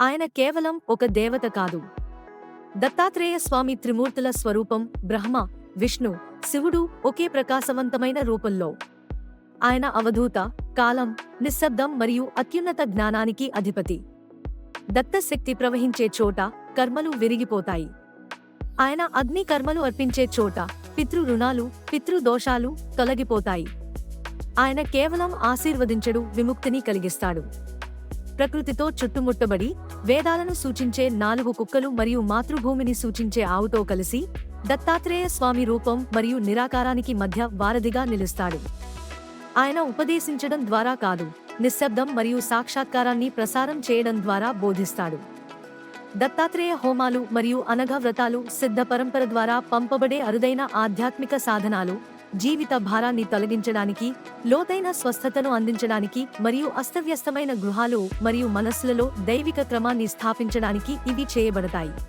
ఆయన కేవలం ఒక దేవత కాదు. దత్తాత్రేయ స్వామి త్రిమూర్తుల స్వరూపం బ్రహ్మ విష్ణు శివుడు ఒకే ప్రకాశవంతమైన రూపంలో. ఆయన అవధూత కాలం నిశ్శబ్దం మరియు అత్యున్నత జ్ఞానానికి అధిపతి. దత్తశక్తి ప్రవహించే చోట కర్మలు విరిగిపోతాయి. ఆయన అగ్ని కర్మలు అర్పించే చోట పితృ రుణాలు పితృ దోషాలు తొలగిపోతాయి. ఆయన కేవలం ఆశీర్వదించడు విముక్తిని కలిగిస్తాడు. ప్రకృతితో చుట్టుముట్టబడి వేదాలను సూచించే నాలుగు కుక్కలు మరియు మాతృభూమిని సూచించే ఆవుతో కలిసి దత్తాత్రేయ స్వామి రూపం మరియు నిరాకారానికి మధ్య వారధిగా నిలుస్తాడు. ఆయన ఉపదేశించడం ద్వారా కాదు నిశ్శబ్దం మరియు సాక్షాత్కారాన్ని ప్రసారం చేయడం ద్వారా బోధిస్తాడు. దత్తాత్రేయ హోమాలు మరియు అనఘ వ్రతాలు సిద్ధ పరంపర ద్వారా పంపబడే అరుదైన ఆధ్యాత్మిక సాధనాలు జీవిత భారాన్ని తొలగించడానికి లోతైన స్వస్థతను అందించడానికి మరియు అస్తవ్యస్తమైన గృహాలు మరియు మనస్సులలో దైవిక క్రమాన్ని స్థాపించడానికి ఇవి చేయబడతాయి.